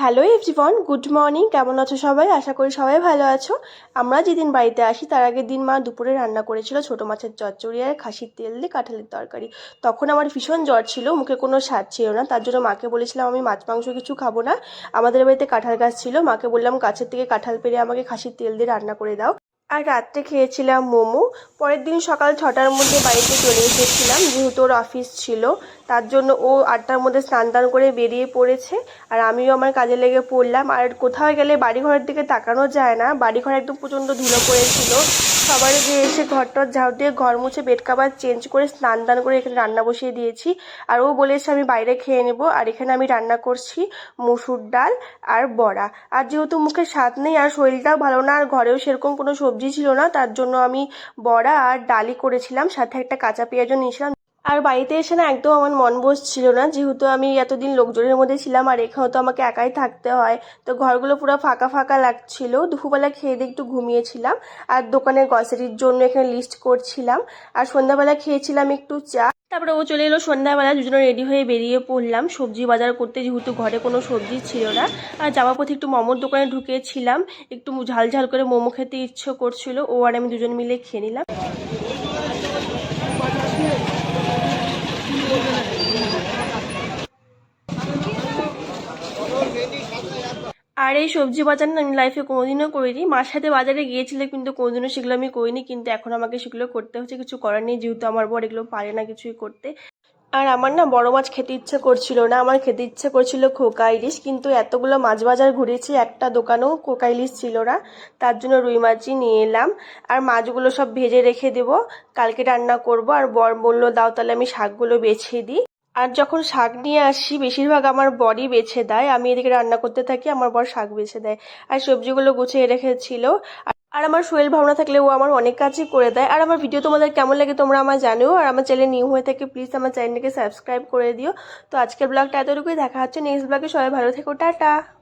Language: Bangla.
হ্যালো এভরিওয়ান গুড মর্নিং কেমন আছো সবাই? আশা করি সবাই ভালো আছো। আমরা যেদিন বাড়িতে আসি, তার আগের দিন মা দুপুরে রান্না করেছিল ছোটো মাছের চচ্চড়ি আর খাসির তেল দিয়ে কাঁঠালের তরকারি। তখন আমার ভীষণ জ্বর ছিল, মুখে কোনো স্বাদ ছিল না। তার জন্য মাকে বলেছিলাম, আমি মাছ, মাংস কিছু খাব না। আমাদের বাড়িতে কাঁঠাল গাছ ছিল। মাকে বললাম, গাছের থেকে কাঁঠাল পেরে আমাকে খাসির তেল দিয়ে রান্না করে দাও। আর রাত্রে খেয়েছিলাম মোমো। পরের দিন সকাল ছটার মধ্যে বাড়িতে চলে এসেছিলাম। যেহেতু ওর অফিস ছিল, তার জন্য ও আটটার মধ্যে স্নান টান করে বেরিয়ে পড়েছে। আর আমিও আমার কাজে লেগে পড়লাম। আর কোথাও গেলে বাড়িঘরের দিকে তাকানো যায় না। বাড়িঘর একদম প্রচণ্ড ধুলো পড়েছিল। সবার দিয়ে এসে ঘরটর ঝাড় দিয়ে ঘর মুছে বেড কাবার চেঞ্জ করে স্নান দান করে এখানে রান্না বসিয়ে দিয়েছি। আর ও বলেছে আমি বাইরে খেয়ে নেব। আর এখানে আমি রান্না করছি মুসুর ডাল আর বড়া। আর যেহেতু মুখে স্বাদ নেই আর শরীরটাও ভালো না, আর ঘরেও সেরকম কোনো সবজি ছিল না, তার জন্য আমি বড়া আর ডালি করেছিলাম। সাথে একটা কাঁচা পেঁয়াজও নিয়েছিলাম। আর বাড়িতে এসে না একদম আমার মন বসছিল না। যেহেতু আমি এতদিন লোকজনের মধ্যে ছিলাম, আর এখানেও তো আমাকে একাই থাকতে হয়, তো ঘরগুলো পুরো ফাঁকা ফাঁকা লাগছিল। দুপুরবেলা খেয়ে দিয়ে একটু ঘুমিয়েছিলাম, আর দোকানের গ্রসারির জন্য এখানে লিস্ট করছিলাম, আর সন্ধ্যাবেলা খেয়েছিলাম একটু চা। তারপরে ও চলে এলো সন্ধ্যাবেলা, দুজনে রেডি হয়ে বেরিয়ে পড়লাম। সবজি বাজার করতে যেহেতু ঘরে কোনো সবজি ছিল না, আর যাওয়ার পথে একটু মোমোর দোকানে ঢুকেছিলাম। একটু ঝাল ঝাল করে মোমো খেতে ইচ্ছে করছিল, ও আর আমি দুজন মিলে খেয়ে নিলাম। আর এই সবজি বাজার না আমি লাইফে কোনোদিনও করিনি। মার সাথে বাজারে গিয়েছিলে কিন্তু কোনোদিনও সেগুলো আমি করিনি, কিন্তু এখন আমাকে সেগুলো করতে হচ্ছে, কিছু করার নেই, যেহেতু আমার বর এগুলো পারে না কিছুই করতে। আর আমার না বড় মাছ খেতে ইচ্ছে করছিল না, আমার খেতে ইচ্ছে করছিল খোকা ইলিশ, কিন্তু এতগুলো মাছ বাজার ঘুরেছি, একটা দোকানেও খোকা ইলিশ ছিল না, তার জন্য রুই মাছই নিয়ে এলাম। আর মাছগুলো সব ভেজে রেখে দেবো, কালকে রান্না করব, আর বর বলল, দাও তাহলে আমি শাকগুলো বেছে দিই। আর যখন শাক নিয়ে আসি, বেশিরভাগ আমার বড়ি বেছে দেয়। আমি এদিকে রান্না করতে থাকি, আমার বর শাক বেছে দেয়। আর সবজিগুলো গুছিয়ে রেখেছিল। আর- আমার শরীর ভাবনা থাকলে ও আমার অনেক কাজই করে দেয়। আর আমার ভিডিও তোমাদের কেমন লাগে তোমরা আমার জানো আর আমার চ্যানেল নিউ হয়ে থাকে, প্লিজ আমার চ্যানেলকে সাবস্ক্রাইব করে দিও। তো আজকের ব্লগটা এতটুকুই। দেখা হচ্ছে নেক্সট ব্লগে। সবাই ভালো থেকো। টাটা।